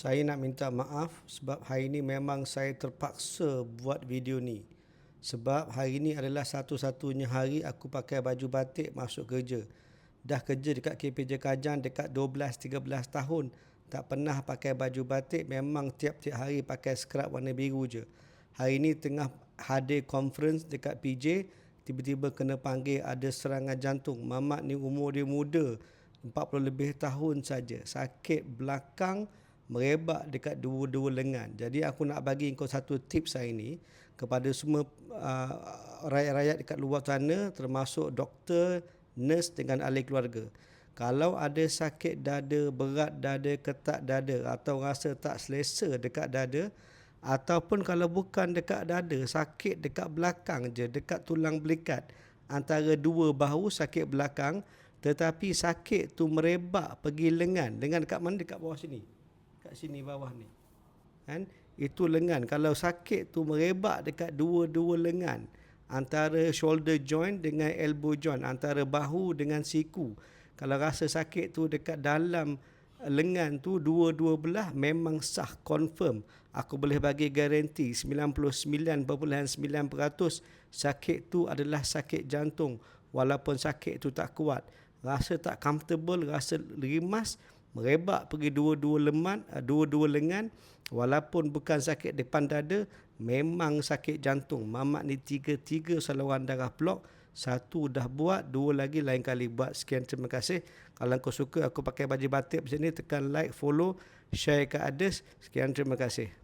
Saya nak minta maaf sebab hari ini memang saya terpaksa buat video ni. Sebab hari ini adalah satu-satunya hari aku pakai baju batik masuk kerja. Dah kerja dekat KPJ Kajang dekat 12-13 tahun. Tak pernah pakai baju batik, memang tiap-tiap hari pakai scrub warna biru je. Hari ini tengah hadir conference dekat PJ, tiba-tiba kena panggil ada serangan jantung. Mamat ni umur dia muda, 40 lebih tahun saja. Sakit belakang, merebak dekat dua-dua lengan. Jadi aku nak bagi kau satu tips hari ini kepada semua uh, rakyat-rakyat dekat luar sana termasuk doktor, nurse dengan ahli keluarga. Kalau ada sakit dada, berat dada, ketak dada atau rasa tak selesa dekat dada ataupun kalau bukan dekat dada, sakit dekat belakang je, dekat tulang belikat antara dua bahu sakit belakang tetapi sakit tu merebak pergi lengan. Lengan dekat mana? Dekat bawah sini kat sini bawah ni. Kan? Itu lengan. Kalau sakit tu merebak dekat dua-dua lengan. Antara shoulder joint dengan elbow joint. Antara bahu dengan siku. Kalau rasa sakit tu dekat dalam lengan tu dua-dua belah memang sah confirm. Aku boleh bagi garanti 99.9% sakit tu adalah sakit jantung. Walaupun sakit tu tak kuat. Rasa tak comfortable, rasa rimas, merebak pergi dua-dua leman, eh, dua-dua lengan walaupun bukan sakit depan dada memang sakit jantung. Mamat ni tiga-tiga saluran darah blok. Satu dah buat, dua lagi lain kali buat. Sekian terima kasih. Kalau kau suka aku pakai baju batik macam ni tekan like, follow, share ke others. Sekian terima kasih.